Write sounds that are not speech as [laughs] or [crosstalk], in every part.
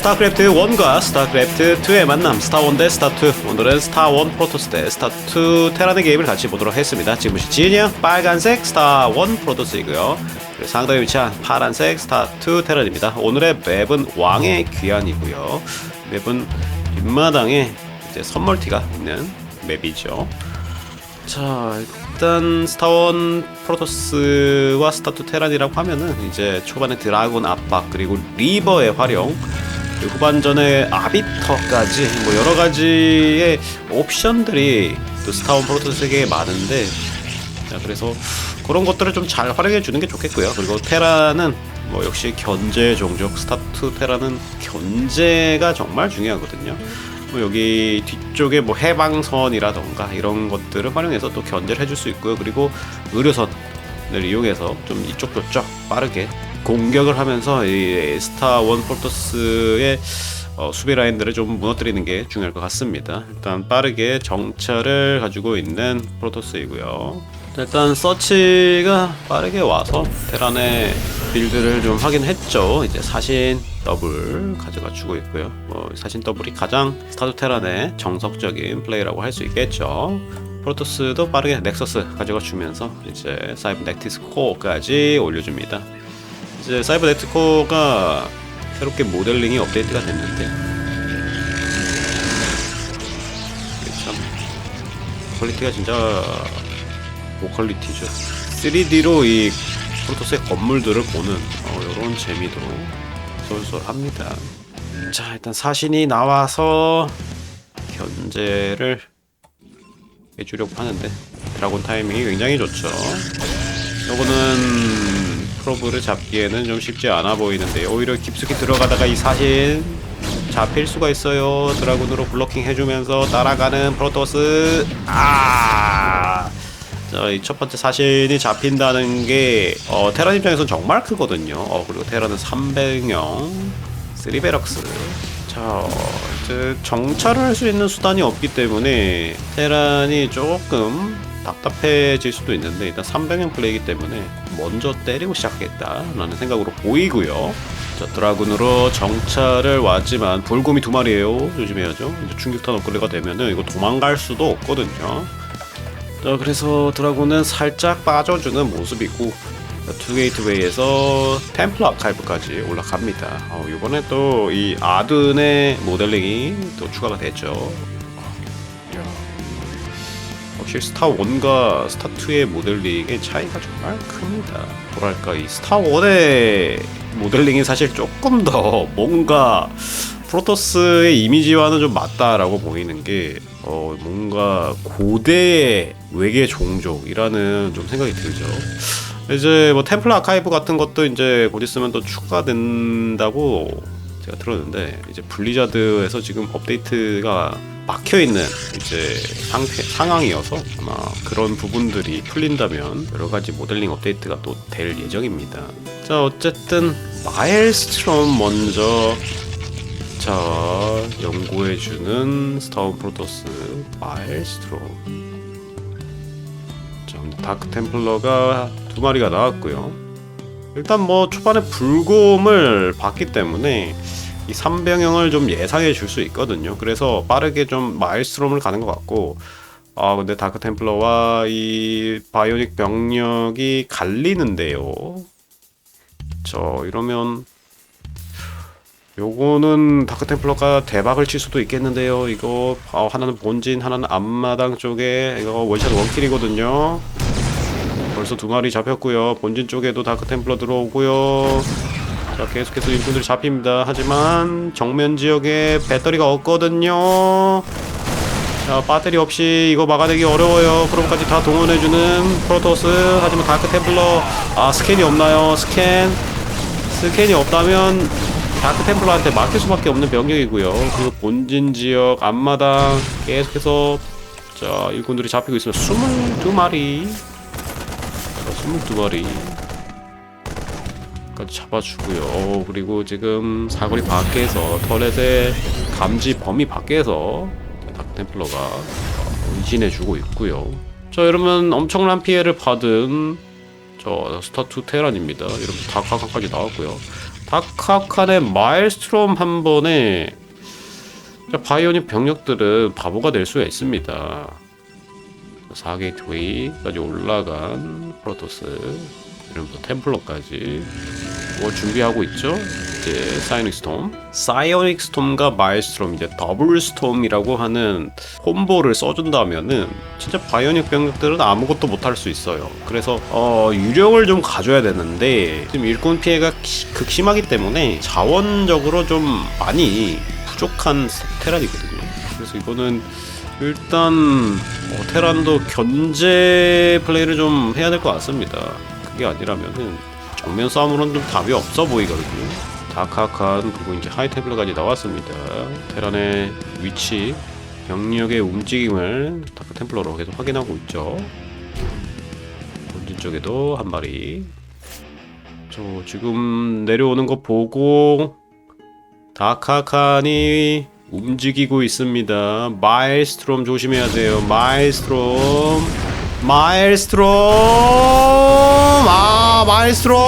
스타크래프트 1과 스타크래프트 2의 만남 스타1 대 스타2 오늘은 스타1 프로토스 대 스타2 테란의 게임을 같이 보도록 했습니다. 지금 보시 진영 빨간색 스타1 프로토스이고요. 상단에 위치한 파란색 스타2 테란입니다. 오늘의 맵은 왕의 귀환이고요. 맵은 뒷마당에 이제 선멀티가 있는 맵이죠. 자 일단 스타원 프로토스와 스타투 테란이라고 하면은 이제 초반에 드라곤 압박 그리고 리버의 활용 후반전에 아비터까지 뭐 여러 가지의 옵션들이 또 스타원 프로토스에게 많은데 자 그래서 그런 것들을 좀 잘 활용해 주는 게 좋겠고요 그리고 테란은 뭐 역시 견제 종족 스타투 테란은 견제가 정말 중요하거든요 뭐 여기 뒤쪽에 뭐 해방선이라던가 이런 것들을 활용해서 또 견제를 해줄 수 있고요. 그리고 의료선을 이용해서 좀 이쪽 저쪽 빠르게 공격을 하면서 이 스타 원 폴토스의 어, 수비 라인들을 좀 무너뜨리는 게 중요할 것 같습니다. 일단 빠르게 정찰을 가지고 있는 프로토스이고요. 자, 일단 서치가 빠르게 와서 테란의 빌드를 좀 확인했죠. 이제 사신 더블 가져가 주고 있고요. 뭐 사신 더블이 가장 스타드 테란의 정석적인 플레이라고 할 수 있겠죠. 프로토스도 빠르게 넥서스 가져가 주면서 이제 사이버 넥티스 코어까지 올려줍니다. 이제 사이버 코어가 새롭게 모델링이 업데이트가 됐는데 참 퀄리티가 진짜 고퀄리티죠. 3D로 이 프로토스의 건물들을 보는 어, 이런 재미도 쏠쏠합니다. 자 일단 사신이 나와서 견제를 해주려고 하는데 드라곤 타이밍이 굉장히 좋죠. 요거는 프로브를 잡기에는 좀 쉽지 않아 보이는데 오히려 깊숙이 들어가다가 이 사신 잡힐 수가 있어요. 드라군으로 블로킹 해주면서 따라가는 프로토스 아. 자, 이 첫 번째 사신이 잡힌다는 게 어, 테란 입장에서는 정말 크거든요. 어, 그리고 테란은 300형 3베럭스. 자, 정찰을 할 수 있는 수단이 없기 때문에 테란이 조금 답답해질 수도 있는데 일단 300형 플레이기 때문에 먼저 때리고 시작하겠다라는 생각으로 보이고요. 자, 드라군으로 정찰을 왔지만 불곰이 두 마리예요. 조심해야죠. 이제 충격탄 업그레이드가 되면은 이거 도망갈 수도 없거든요. 자, 그래서 드라군은 살짝 빠져주는 모습이고 자, 투게이트웨이에서 템플 아카이브까지 올라갑니다. 어, 이번에 또 이 아둔의 모델링이 또 추가가 됐죠. 이야, 확실히 스타 1과 스타 2의 모델링의 차이가 정말 큽니다. 뭐랄까 이 스타 1의 모델링이 사실 조금 더 뭔가 프로토스의 이미지와는 좀 맞다라고 보이는 게 어, 뭔가 고대의 외계 종족이라는 좀 생각이 들죠. 이제 뭐 템플 아카이브 같은 것도 이제 곧 있으면 또 추가된다고 제가 들었는데 이제 블리자드에서 지금 업데이트가 막혀 있는 이제 상태 상황이어서 아마 그런 부분들이 풀린다면 여러 가지 모델링 업데이트가 또 될 예정입니다. 자 어쨌든 마일스트롬 먼저 자 연구해주는 스타운 프로토스 마일스트롬 자 다크 템플러가 두 마리가 나왔고요 일단 뭐 초반에 불곰을 봤기 때문에 이 3병형을 좀 예상해 줄 수 있거든요 그래서 빠르게 좀 마일스트롬을 가는 것 같고 아 근데 다크 템플러와 이 바이오닉 병력이 갈리는데요 저 이러면 요거는 다크 템플러가 대박을 칠 수도 있겠는데요. 이거 어, 하나는 본진, 하나는 앞마당 쪽에 이거 원샷 원킬이거든요. 벌써 두 마리 잡혔고요. 본진 쪽에도 다크 템플러 들어오고요. 자 계속해서 인분들이 잡힙니다. 하지만 정면 지역에 배터리가 없거든요. 자 배터리 없이 이거 막아내기 어려워요. 그럼까지 다 동원해주는 프로토스. 하지만 다크 템플러 아 스캔이 없나요? 스캔 스캔이 없다면 다크 템플러한테 막힐 수밖에 없는 병력이고요. 그리고 본진 지역 앞마당 계속해서 자 일꾼들이 잡히고 있으면 22마리 자 22마리 까지 잡아주고요. 어, 그리고 지금 사거리 밖에서 터렛의 감지 범위 밖에서 다크 템플러가 운신해주고 있고요. 자 여러분 엄청난 피해를 받은 저 스타2 테란입니다. 이렇게 다카카까지 나왔고요. 다카칸의 마일스트롬 한 번에 자, 바이오닉 병력들은 바보가 될 수가 있습니다. 4게이트웨이까지 올라간 프로토스 이름부터 템플러까지 뭐 준비하고 있죠? 이제 사이닉 스톰 사이오닉 스톰과 마일스톰 이제 더블 스톰이라고 하는 콤보를 써준다면은 진짜 바이오닉 병력들은 아무것도 못할 수 있어요 그래서 어 유령을 좀 가져야 되는데 지금 일꾼 피해가 기- 극심하기 때문에 자원적으로 좀 많이 부족한 테란이거든요 그래서 이거는 일단 어, 테란도 견제 플레이를 좀 해야 될 것 같습니다. 그게 아니라면은 정면 싸움으로는 좀 답이 없어 보이거든요. 다카칸 그리고 이제 하이테블까지 나왔습니다. 테란의 위치, 병력의 움직임을 다크 템플러로 계속 확인하고 있죠. 본진 쪽에도 한 마리. 저 지금 내려오는 거 보고 다카칸이 움직이고 있습니다. 마일스트롬 조심해야 돼요. 마일스트롬. 마일스트롬. 아, 마일스트롬.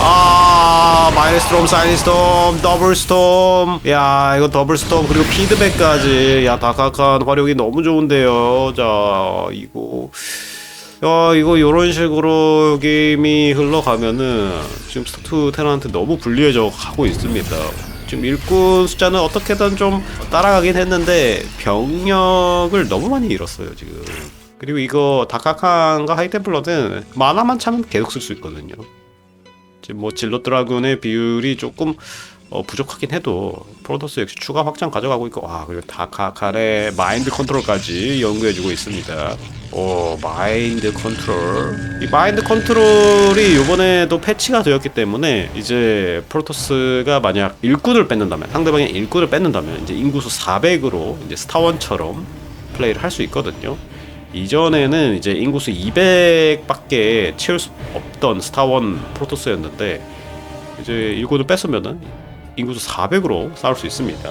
아, 마일스트롬, 사이스톰, 더블스톰. 야, 이거 더블스톰 그리고 피드백까지. 야, 다카칸 활용이 너무 좋은데요. 자, 이거 야 이거 요런 식으로 게임이 흘러가면은 지금 스타투 테란한테 너무 불리해져 가고 있습니다 지금 일꾼 숫자는 어떻게든 좀 따라가긴 했는데 병력을 너무 많이 잃었어요 지금 그리고 이거 다카칸과 하이템플러는 만화만 차면 계속 쓸 수 있거든요 지금 뭐 질러 드라군의 비율이 조금 어, 부족하긴 해도 프로토스 역시 추가 확장 가져가고 있고 와 그리고 다카칸의 마인드 컨트롤까지 연구해주고 있습니다. 오 마인드 컨트롤 이 마인드 컨트롤이 이번에도 패치가 되었기 때문에 이제 프로토스가 만약 일꾼을 뺏는다면 상대방의 일꾼을 뺏는다면 이제 인구수 400으로 이제 스타원처럼 플레이를 할 수 있거든요. 이전에는 이제 인구수 200밖에 채울 수 없던 스타원 프로토스였는데 이제 일꾼을 뺐으면은 인구수 400으로 싸울 수 있습니다.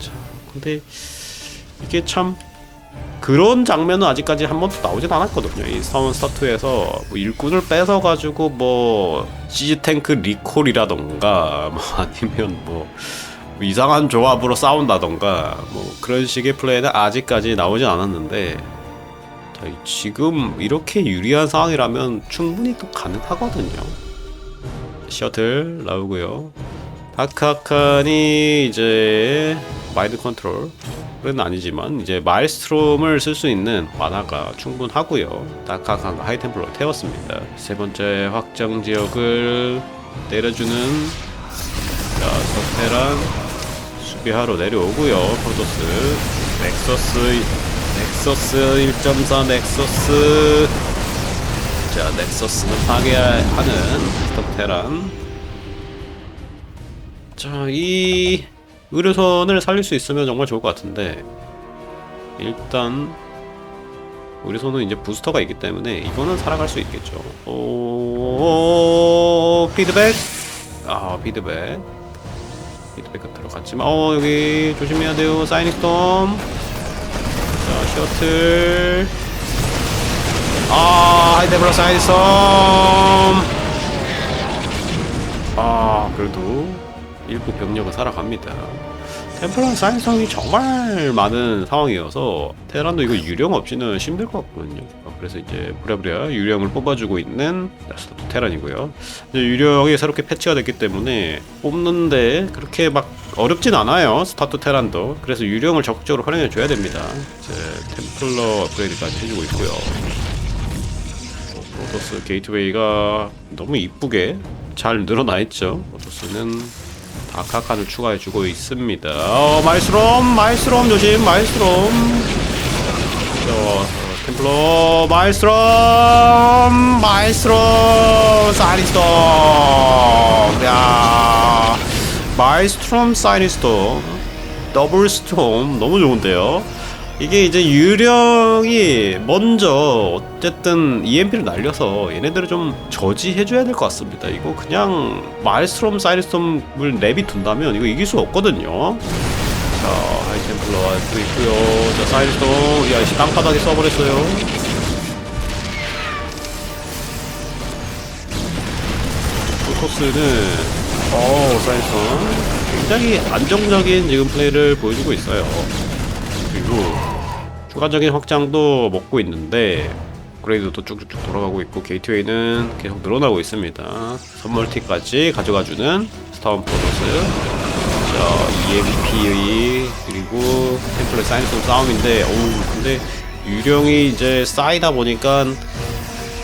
자, 근데 이게 참 그런 장면은 아직까지 한 번도 나오진 않았거든요. 이 스타원 스타트에서 뭐 일꾼을 뺏어 가지고 뭐 시즈 탱크 리콜이라던가 [laughs] 뭐 아니면 뭐 이상한 조합으로 싸운다던가 뭐 그런 식의 플레이는 아직까지 나오진 않았는데 지금 이렇게 유리한 상황이라면 충분히 또 가능하거든요. 셔틀 나오고요. 다카칸이 이제 마인드 컨트롤은 아니지만 이제 마일스트롬을 쓸 수 있는 만화가 충분하고요. 다카칸과 하이템플러를 태웠습니다. 세 번째 확장 지역을 때려주는 자 서테란 수비하러 내려오고요. 프로토스 넥서스 넥서스 1.4 넥서스 자 넥서스는 파괴하는 스톱테란 자, 이 의료선을 살릴 수 있으면 정말 좋을 것 같은데 일단 의료선은 이제 부스터가 있기 때문에 이거는 살아갈 수 있겠죠. 오, 피드백. 아, 피드백. 피드백가 들어갔지만 어, 여기 조심해야 돼요. 사이닉 스톰. 자, 셔틀. 아, 사이닉스톰. 아, 그래도 일부 병력은 살아갑니다. 템플런 사이성이 정말 많은 상황이어서 테란도 이거 유령 없이는 힘들 것 같거든요. 어, 그래서 이제 부랴부랴 유령을 뽑아주고 있는 스타트 테란이고요. 유령이 새롭게 패치가 됐기 때문에 뽑는데 그렇게 막 어렵진 않아요. 스타트 테란도. 그래서 유령을 적극적으로 활용해 줘야 됩니다. 이제 템플러 업그레이드까지 해주고 있고요. 어, 프로토스 게이트웨이가 너무 이쁘게 잘 늘어나 있죠. 프로토스는 다카칸을 추가해주고 있습니다. 어, 마이스롬, 마이스롬 조심, 마이스롬. 저 어, 템플러, 마이스롬, 마이스롬, 사이니스톰. 야, 마이스트롬, 사이니스톰, 더블 스톰 너무 좋은데요. 이게 이제 유령이 먼저 어쨌든 EMP를 날려서 얘네들을 좀 저지해줘야 될 것 같습니다. 이거 그냥 마일스트롬, 사이리스톰을 랩이 둔다면 이거 이길 수 없거든요. 자, 하이템플러가 또 있고요. 자, 사이리스톰, 야, 씨 땅바닥에 써버렸어요. 프로토스는 어 사이선 굉장히 안정적인 지금 플레이를 보여주고 있어요. 그리고 추가적인 확장도 먹고 있는데 그레이드도 쭉쭉쭉 돌아가고 있고 게이트웨이는 계속 늘어나고 있습니다. 선멀티까지 가져가주는 스타원 프로토스 자 EMP의 그리고 템플의 사이언스 싸움인데 어우 근데 유령이 이제 쌓이다 보니까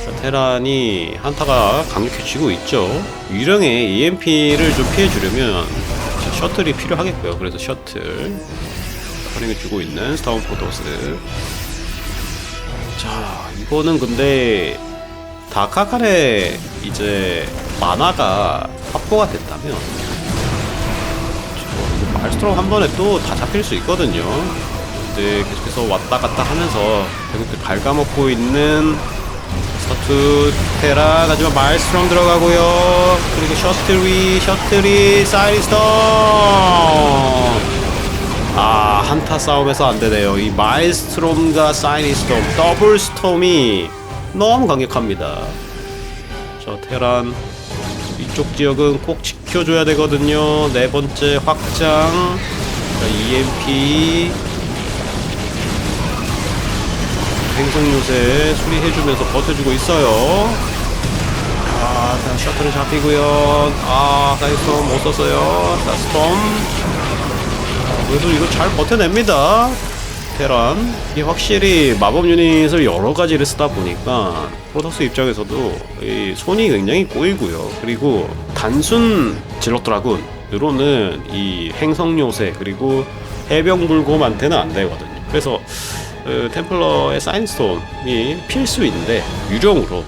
자, 테란이 한타가 강력해지고 있죠. 유령의 EMP를 좀 피해주려면 자, 셔틀이 필요하겠고요. 그래서 셔틀 활용해주고 있는 스타운 포토스. 자, 이거는 근데 다카칸의 이제 만화가 확보가 됐다면 저 이거 말스트롬 한 번에 또 다 잡힐 수 있거든요. 근데 계속해서 왔다 갔다 하면서 계속 갉아먹고 있는 서투 테라 하지만 마일스트롬 들어가고요 그리고 셔틀 위 사이리스톰 아 한타 싸움에서 안되네요 이 마일스트롬과 사이리스톰 더블 스톰이 너무 강력합니다 저 테란 이쪽 지역은 꼭 지켜줘야 되거든요 네 번째 확장 자, EMP 행성 요새 수리해주면서 버텨주고 있어요. 아, 자, 셔틀이 잡히고요. 아, 사이스톰 못 썼어요. 자, 스톰. 아, 그래도 이거 잘 버텨냅니다. 테란. 이게 확실히 마법 유닛을 여러 가지를 쓰다 보니까 프로토스 입장에서도 이 손이 굉장히 꼬이고요. 그리고 단순 질럿 드라군으로는 이 행성 요새 그리고 해병 불곰한테는 안 되거든요. 그래서 그 템플러의 사인스톰이 필수인데 유령으로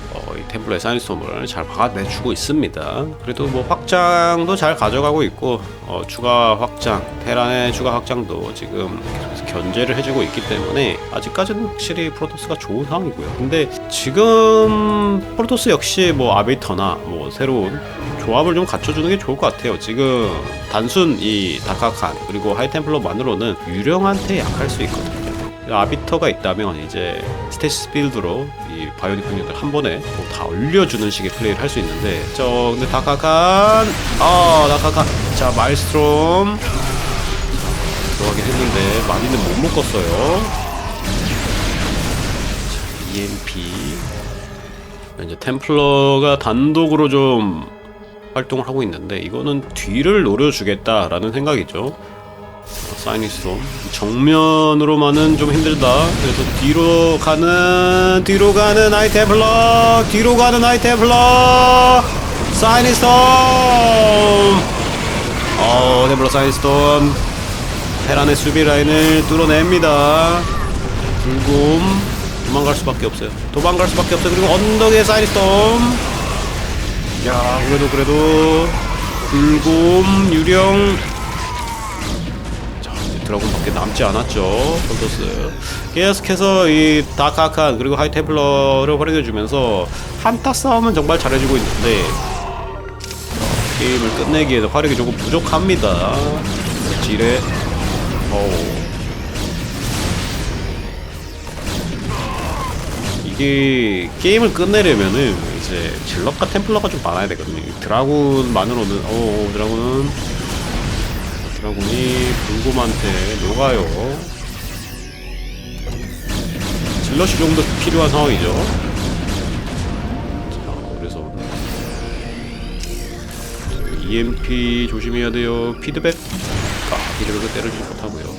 템플러의 사인스톰을 잘 막아내주고 있습니다. 그래도 뭐 확장도 잘 가져가고 있고 어, 추가 확장, 테란의 추가 확장도 지금 계속해서 견제를 해주고 있기 때문에 아직까지는 확실히 프로토스가 좋은 상황이고요. 근데 지금 프로토스 역시 뭐 아비터나 뭐 새로운 조합을 좀 갖춰주는 게 좋을 것 같아요. 지금 단순 이 다카칸 그리고 하이템플러만으로는 유령한테 약할 수 있거든요. 아비터가 있다면 이제 스테시스 빌드로 이 바이오닉 병력들 한 번에 뭐다 올려주는 식의 플레이를 할 수 있는데 저 근데 다카칸! 아 다카칸! 자 마일스트롬! 들어가긴 했는데 많이는 못 묶었어요. 자, EMP 이제 템플러가 단독으로 좀 활동을 하고 있는데 이거는 뒤를 노려주겠다라는 생각이죠 사이니스톰 정면으로만은 좀 힘들다. 그래서 뒤로 가는 뒤로 가는 아이템플러! 뒤로 가는 아이템플러! 사이니스톰 어 템플러 사이니스톰 테란의 수비 라인을 뚫어냅니다. 불곰. 도망갈 수밖에 없어요. 도망갈 수밖에 없어요. 그리고 언덕에 사이니스톰 야 그래도 그래도. 불곰 유령 드라군밖에 남지 않았죠 폴더스. 계속해서 이 다카칸 그리고 하이템플러를 활용해주면서 한타 싸움은 정말 잘해주고 있는데 어, 게임을 끝내기에는 화력이 조금 부족합니다. 지뢰. 어우. 이게 게임을 끝내려면은 이제 질럿과 템플러가 좀 많아야 되거든요. 이 드라군만으로는 어 드라군은 드라군이 불곰한테 녹아요. 질럿이 좀더 필요한 상황이죠. 자, 그래서 EMP 조심해야 돼요. 피드백 아, 피드백을 때려주지 못하고요.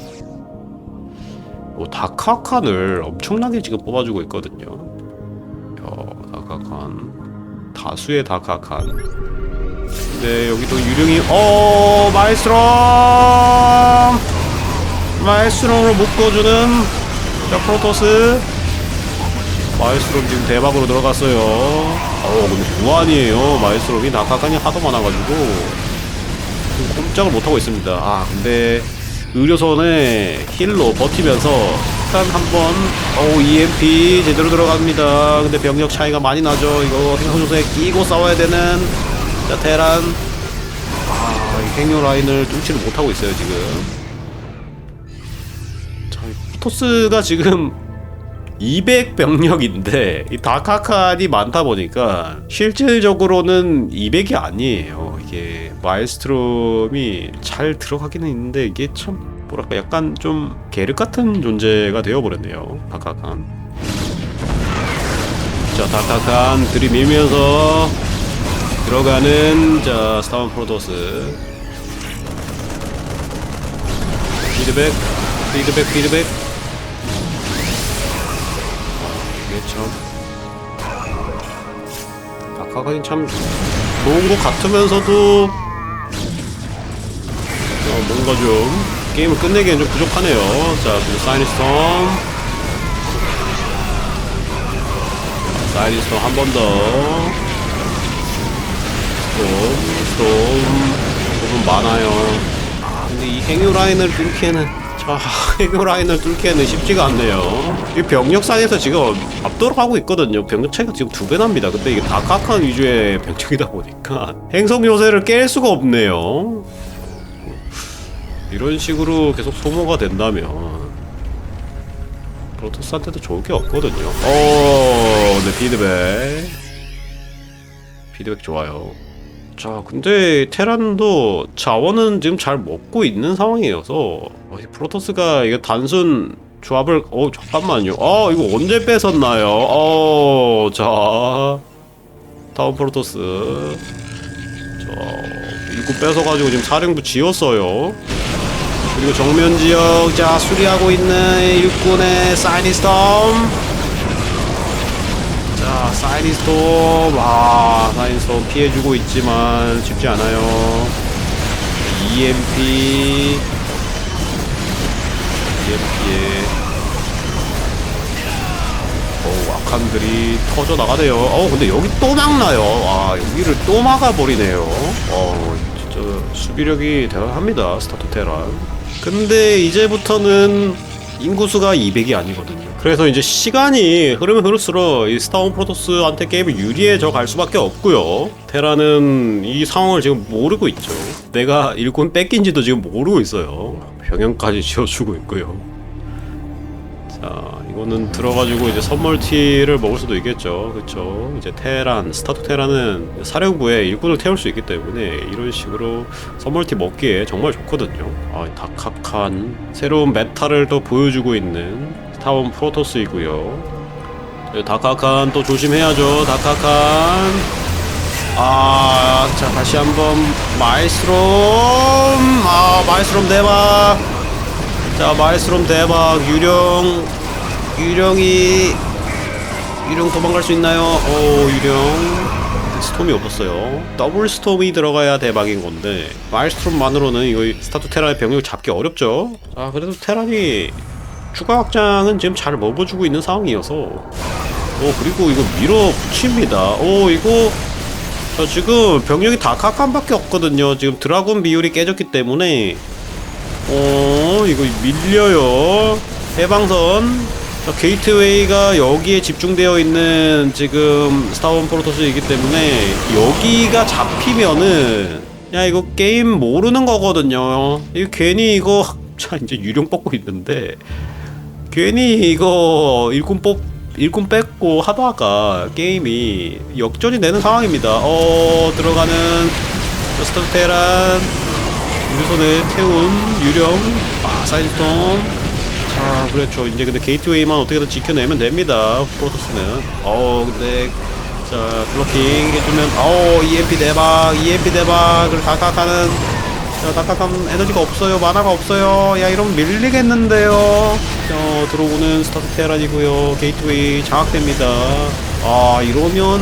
뭐 다카칸을 엄청나게 지금 뽑아주고 있거든요. 야, 다카칸 다수의 다카칸. 근데 여기도 유령이 어 마이스트롬 마이스트롬으로 묶어주는 자 프로토스 마이스트롬 지금 대박으로 들어갔어요. 어 근데 무한이에요. 마이스트롬이 다카칸이 하도 많아가지고 지금 꼼짝을 못하고 있습니다. 아 근데 의료선에 힐로 버티면서 일단 한번 오 EMP 제대로 들어갑니다. 근데 병력 차이가 많이 나죠. 이거 행성조사에 끼고 싸워야 되는 자 테란 아, 이 행료 라인을 뚫지를 못하고 있어요 지금. 자, 이 포토스가 지금 200 병력인데 이 다카칸이 많다 보니까 실질적으로는 200이 아니에요. 이게 마에스트롬이 잘 들어가기는 있는데 이게 참 뭐랄까 약간 좀 계륵 같은 존재가 되어버렸네요. 다카칸. 자 다카칸 들이밀면서 들어가는 자 스타원 프로토스. 피드백 피드백 피드백. 이게 참. 아카가인 참 좋은 것 같으면서도 어, 뭔가 좀 게임을 끝내기엔 좀 부족하네요. 자 그리고 사이니스톰. 사이니스톰 한 번더 조금 많아요. 아 근데 이 행유 라인을 뚫기에는 자 [laughs] 행유 라인을 뚫기에는 쉽지가 않네요. 이 병력상에서 지금 압도하고 있거든요. 병력 차이가 지금 두 배 납니다. 근데 이게 다 카칸 위주의 [laughs] 병력이다 보니까 행성 요새를 깰 수가 없네요. 이런 식으로 계속 소모가 된다면 프로토스한테도 좋을 게 없거든요. 어, 네 피드백. 피드백 좋아요 자 근데 테란도 자원은 지금 잘 먹고 있는 상황이어서 어, 이 프로토스가 이게 단순 조합을 어 잠깐만요. 아 이거 언제 뺏었나요? 어자 다운 프로토스. 자 일꾼 뺏어가지고 지금 사령부 지었어요. 그리고 정면 지역 자 수리하고 있는 일꾼의 사이니스톰 자 사이니스톰 아 사이니스톰 피해주고 있지만 쉽지 않아요. EMP EMP에. 어우 악한들이 터져 나가네요. 어 근데 여기 또 막나요? 아 여기를 또 막아버리네요. 어 진짜 수비력이 대단합니다 스타트 테란 근데 이제부터는 인구수가 200이 아니거든요. 그래서 이제 시간이 흐르면 흐를수록 이 스타운 프로토스한테 게임을 유리해져 갈 수밖에 없고요. 테라는 이 상황을 지금 모르고 있죠. 내가 일꾼 뺏긴지도 지금 모르고 있어요. 병영까지 [laughs] 지어주고 있고요. 자, 이거는 들어가지고 이제 선멀티를 먹을 수도 있겠죠. 그쵸. 이제 테란, 스타트 테란은 사령부에 일꾼을 태울 수 있기 때문에 이런 식으로 선멀티 먹기에 정말 좋거든요. 아, 다카칸. 새로운 메타를 또 보여주고 있는 스 타원 프로토스이고요. 네, 다카칸 또 조심해야죠. 다카칸. 아, 자, 다시 한번 마이스롬. 아, 마이스롬 대박. 자 마에스롬 대박 유령 유령이 유령 도망갈 수 있나요? 오 유령 스톰이 없었어요 더블 스톰이 들어가야 대박인 건데 마일스톰만으로는 이거 스타트 테란의 병력을 잡기 어렵죠 아 그래도 테란이 추가 확장은 지금 잘 먹어주고 있는 상황이어서. 오 그리고 이거 밀어붙입니다. 오 이거 자 지금 병력이 다 카칸밖에 없거든요. 지금 드라군 비율이 깨졌기 때문에. 어 이거 밀려요. 해방선. 자, 게이트웨이가 여기에 집중되어 있는 지금 스타원 프로토스이기 때문에 여기가 잡히면은 야 이거 게임 모르는 거거든요. 이거 괜히 이거 [laughs] 자 이제 유령 뽑고 있는데 괜히 이거 일꾼 뽑 일꾼 뺏고 하다가 게임이 역전이 되는 상황입니다. 어 들어가는 스타트 테란 손에 태운 유령 아 사이드스톰 자 그렇죠. 이제 근데 게이트웨이만 어떻게든 지켜내면 됩니다. 프로토스는. 어 근데 자 블로킹 해주면 어 EMP 대박 EMP 대박을 다각하는 자 다각한 에너지가 없어요. 만화가 없어요. 야 이러면 밀리겠는데요. 자 들어오는 스타트 테란이고요. 게이트웨이 장악됩니다. 아 이러면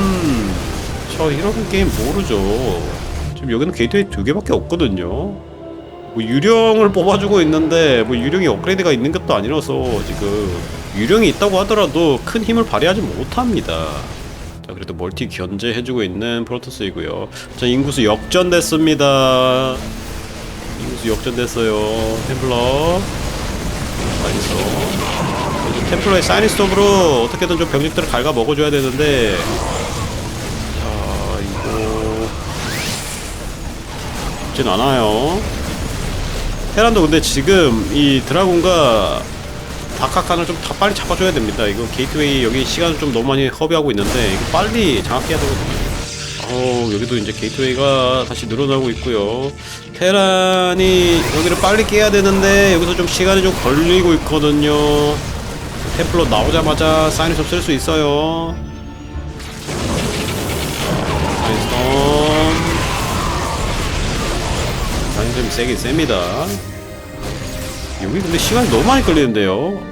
저 이러면 게임 모르죠. 지금 여기는 게이트웨이 두 개밖에 없거든요. 뭐 유령을 뽑아주고 있는데 뭐 유령이 업그레이드가 있는 것도 아니라서 지금 유령이 있다고 하더라도 큰 힘을 발휘하지 못합니다. 자 그래도 멀티 견제해주고 있는 프로토스이고요. 자 인구수 역전됐습니다. 인구수 역전됐어요. 템플러 사이니스톱 템플러의 사이니스톱으로 어떻게든 좀 병력들을 갉아 먹어줘야 되는데 자 이거 쉽진 않아요. 테란도 근데 지금 이 드라군과 다카칸을 좀 다 빨리 잡아줘야 됩니다. 이거 게이트웨이 여기 시간을 좀 너무 많이 허비하고 있는데 이거 빨리 장악해야 되거든요. 어 여기도 이제 게이트웨이가 다시 늘어나고 있고요. 테란이 여기를 빨리 깨야 되는데 여기서 좀 시간이 좀 걸리고 있거든요. 템플러 나오자마자 사이니스 쓸수 있어요. 사이스톰 사이스톰이 세긴 셉니다. 여기 근데 시간이 너무 많이 걸리는데요.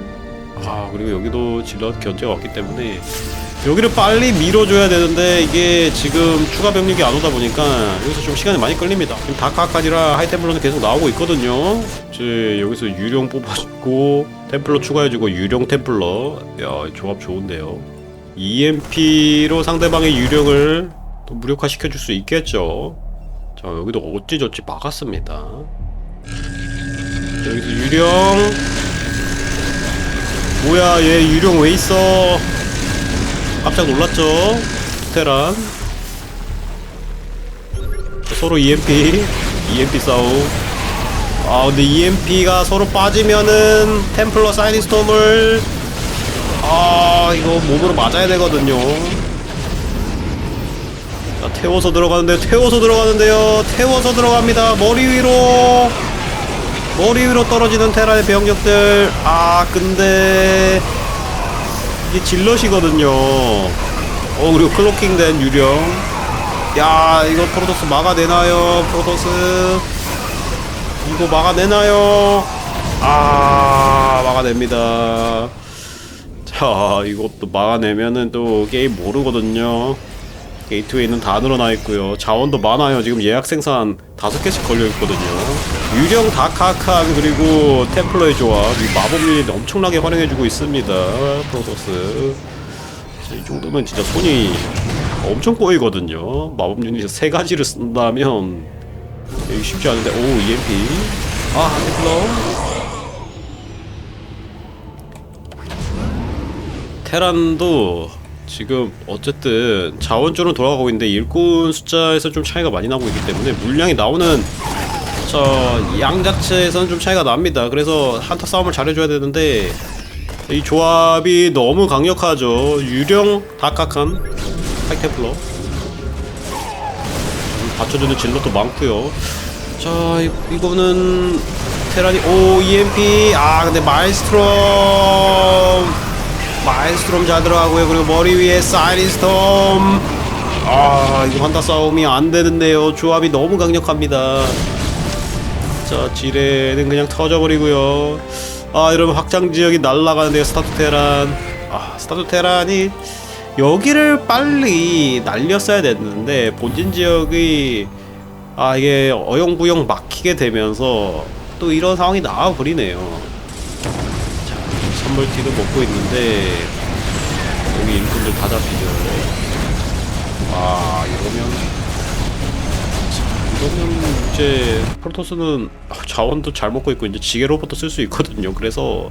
아 그리고 여기도 질럿 견제가 없기 때문에 여기를 빨리 밀어줘야 되는데 이게 지금 추가 병력이 안 오다 보니까 여기서 좀 시간이 많이 걸립니다. 지금 다카까지라 하이템플러는 계속 나오고 있거든요. 이제 여기서 유령 뽑아주고 템플러 추가해주고 유령 템플러 야 조합 좋은데요. EMP로 상대방의 유령을 또 무력화 시켜줄 수 있겠죠. 자 여기도 어찌저찌 막았습니다. 자, 여기서 유령 뭐야 얘 유령 왜 있어 깜짝 놀랐죠? 테란. 서로 EMP EMP 싸움. 아 근데 EMP가 서로 빠지면은 템플러 사이니스톰을 아 이거 몸으로 맞아야 되거든요. 자 태워서 들어가는데요. 태워서 들어가는데요. 태워서 들어갑니다. 머리 위로. 머리 위로 떨어지는 테란의 병력들. 아 근데 이게 질럿이거든요 어 그리고 클로킹 된 유령 야 이거 프로토스 막아내나요 프로토스 이거 막아내나요 아 막아냅니다 자 이것도 막아내면은 또 게임 모르거든요 게이트웨이는 다 늘어나 있고요. 자원도 많아요. 지금 예약 생산 다섯 개씩 걸려 있거든요. 유령 다카칸 그리고 템플러의 조합, 이 마법 유닛 엄청나게 활용해주고 있습니다. 프로토스. 자, 이 정도면 진짜 손이 엄청 꼬이거든요. 마법 유닛 세 가지를 쓴다면 이게 쉽지 않은데. 오 EMP. 아 템플러. 테란도 지금 어쨌든 자원줄은 돌아가고 있는데 일꾼 숫자에서 좀 차이가 많이 나고 있기 때문에 물량이 나오는 저양 자체에서는 좀 차이가 납니다. 그래서 한타 싸움을 잘해줘야 되는데 이 조합이 너무 강력하죠. 유령 다카칸 하이테플러 받쳐주는 질럿도 많고요. 자 이, 이거는 테란이 오 EMP 아 근데 마이스트롬 마일스트롬 잘 들어가고요. 그리고 머리 위에 사이리스톰. 아, 이거 한타 싸움이 안 되는데요. 조합이 너무 강력합니다. 자, 지뢰는 그냥 터져버리고요. 아, 여러분 확장 지역이 날아가는데요. 스타트 테란. 아, 스타트 테란이 여기를 빨리 날렸어야 됐는데 본진 지역이 아 이게 어영부영 막히게 되면서 또 이런 상황이 나와 버리네요. 선물티도 먹고 있는데 여기 일꾼들 다 잡히죠 아 이러면 자, 이러면 이제 프로토스는 자원도 잘 먹고 있고 이제 지게 로봇도 쓸 수 있거든요. 그래서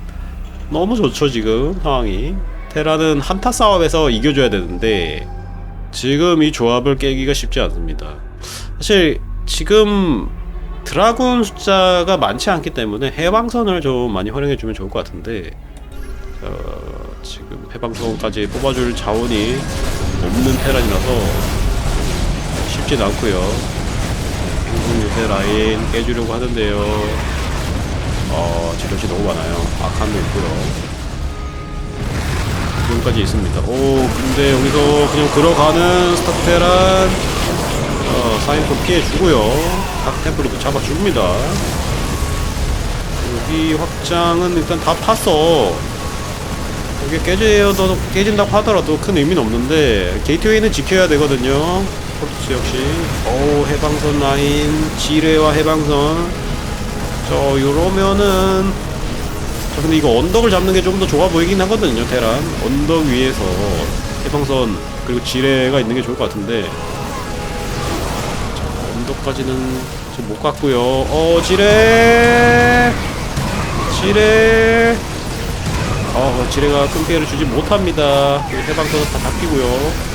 너무 좋죠 지금 상황이. 테라는 한타 싸움에서 이겨줘야 되는데 지금 이 조합을 깨기가 쉽지 않습니다. 사실 지금 드라군 숫자가 많지 않기 때문에 해방선을 좀 많이 활용해주면 좋을 것 같은데 어, 지금 해방선까지 뽑아줄 자원이 없는 테란이라서 쉽진 않고요. 요새 라인 깨주려고 하는데요. 어, 지렛이 너무 많아요. 아칸도 있고요. 지금까지 있습니다. 오, 근데 여기서 그냥 들어가는 스타트 테란 어, 사인폰 피해주고요. 각 템플도 잡아 줍니다. 여기 확장은 일단 다 팠어. 이게 깨져도 깨진다고 하더라도 큰 의미는 없는데 게이트웨이는 지켜야 되거든요. 폴투스 역시. 오 해방선 라인 지뢰와 해방선. 저 요러면은 저 근데 이거 언덕을 잡는 게 좀 더 좋아 보이긴 하거든요. 테란 언덕 위에서 해방선 그리고 지뢰가 있는 게 좋을 것 같은데 자, 언덕까지는 지금 못 갔고요. 어 지뢰 지뢰 어, 지뢰가 큰 피해를 주지 못합니다. 그리고 해방선은 다 잡히고요.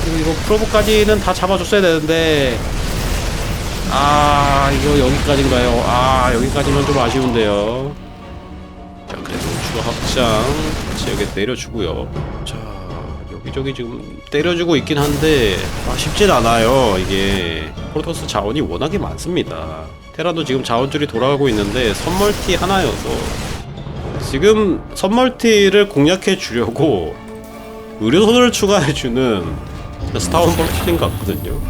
아, 그리고 이거 프로브까지는 다 잡아줬어야 되는데, 아, 이거 여기까지인가요? 아, 여기까지는 좀 아쉬운데요. 자, 그래도 추가 확장 지역에 내려주고요. 자 여기저기 지금 때려주고 있긴 한데 아, 쉽진 않아요. 이게 프로토스 자원이 워낙에 많습니다. 테라도 지금 자원줄이 돌아가고 있는데 선멀티 하나여서 지금 선멀티를 공략해 주려고 의료선을 추가해주는 벌티인 것 같거든요.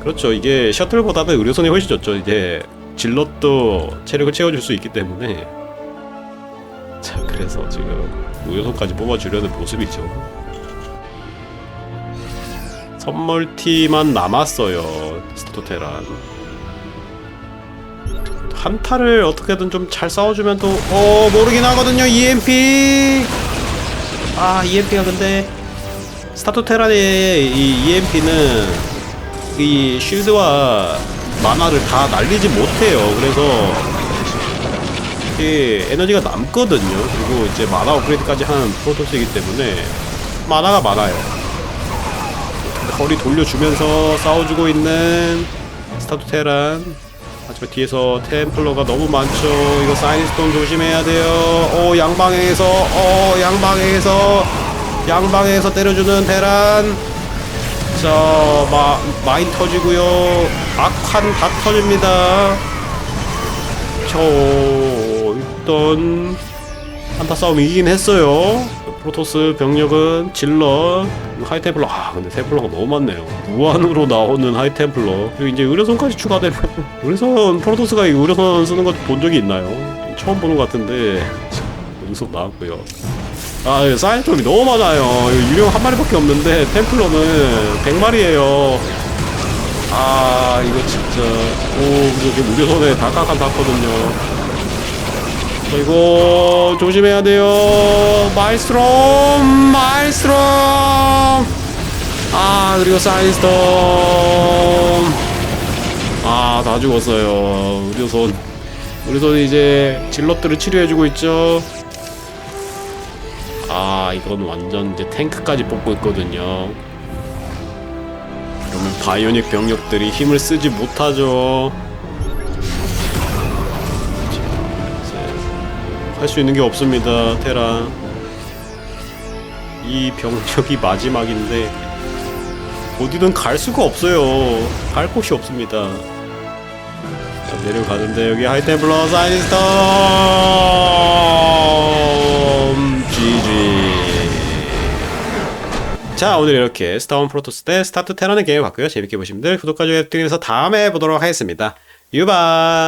그렇죠. 이게 셔틀보다는 의료선이 훨씬 좋죠. 이제 질럿도 체력을 채워줄 수 있기 때문에 자 그래서 지금 의료선까지 뽑아주려는 모습이죠. 선멀티만 남았어요. 스토테란. 한타를 어떻게든 좀 잘 싸워주면 또, 어, 모르긴 하거든요, EMP! 아, EMP가 근데, 스타토테란의 이 EMP는 이 쉴드와 만화를 다 날리지 못해요. 그래서, 이 에너지가 남거든요. 그리고 이제 만화 업그레이드까지 하는 프로토스이기 때문에, 만화가 많아요. 거리 돌려주면서 싸워주고 있는 스타토테란. 하지만 뒤에서 템플러가 너무 많죠. 이거 사이니스톤 조심해야 돼요. 오 양방향에서 어 양방향에서 양방향에서 때려주는 테란. 자 마, 마인 터지고요. 악한 다 터집니다. 저 일단 한타 싸움 이기긴 했어요. 프로토스 병력은 질러 하이템플러 아 근데 템플러가 너무 많네요 무한으로 나오는 하이템플러 그리고 이제 의료선까지 추가되면 [laughs] 의료선 프로토스가 이 의료선 쓰는 거 본 적이 있나요? 처음 보는 것 같은데 의료선 나왔고요 아 사이트업이 너무 많아요 유령 한 마리밖에 없는데 템플러는 100마리예요 아 이거 진짜 오 근데 지금 의료선에 다 깎아 놨거든요 이거 조심해야 돼요. 마이스트롬, 마이스트롬. 아 그리고 사이스톰. 아 다 죽었어요. 의료선, 의료선 이제 질럿들을 치료해주고 있죠. 아 이건 완전 이제 탱크까지 뽑고 있거든요. 그러면 바이오닉 병력들이 힘을 쓰지 못하죠. 할 수 있는 게 없습니다, 테라. 이 병력이 마지막인데 어디든 갈 수가 없어요. 갈 곳이 없습니다. 자, 내려가는데 여기 하이템플러 사이스톰 자 오늘 이렇게 스타원 프로토스 대 스타트 테라는 게임 봤고요. 재밌게 보신 분들 구독과 좋아요 부탁드리면서 다음에 보도록 하겠습니다. 유바.